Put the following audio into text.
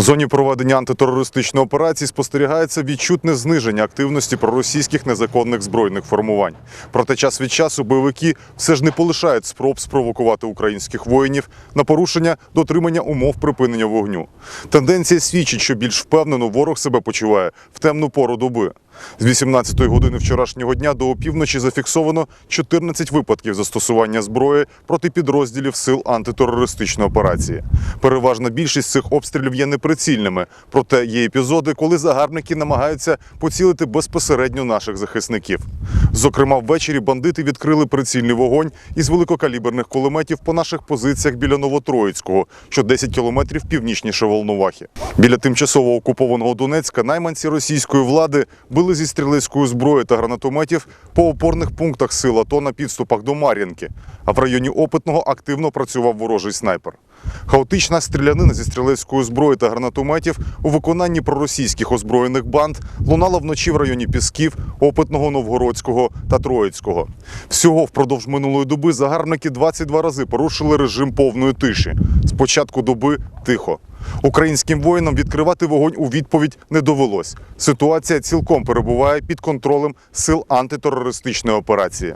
В зоні проведення антитерористичної операції спостерігається відчутне зниження активності проросійських незаконних збройних формувань. Проте час від часу бойовики все ж не полишають спроб спровокувати українських воїнів на порушення дотримання умов припинення вогню. Тенденція свідчить, що більш впевнено ворог себе почуває в темну пору доби. З 18-ї години вчорашнього дня до опівночі зафіксовано 14 випадків застосування зброї проти підрозділів сил антитерористичної операції. Переважна більшість цих обстрілів є неприцільними, проте є епізоди, коли загарбники намагаються поцілити безпосередньо наших захисників. Зокрема, ввечері бандити відкрили прицільний вогонь із великокаліберних кулеметів по наших позиціях біля Новотроїцького, що 10 кілометрів північніше Волновахи. Біля тимчасово окупованого Донецька найманці російської влади били зі стрілецької зброї та гранатометів по опорних пунктах сил АТО на підступах до Мар'їнки, а в районі Опитного активно працював ворожий снайпер. Хаотична стрілянина зі стрілецької зброї та гранатометів у виконанні проросійських озброєних банд лунала вночі в районі Пісків, Опитного, Новгородського та Троїцького. Всього впродовж минулої доби загарбники 22 рази порушили режим повної тиші. З початку доби тихо. Українським воїнам відкривати вогонь у відповідь не довелось. Ситуація цілком перебуває під контролем сил антитерористичної операції.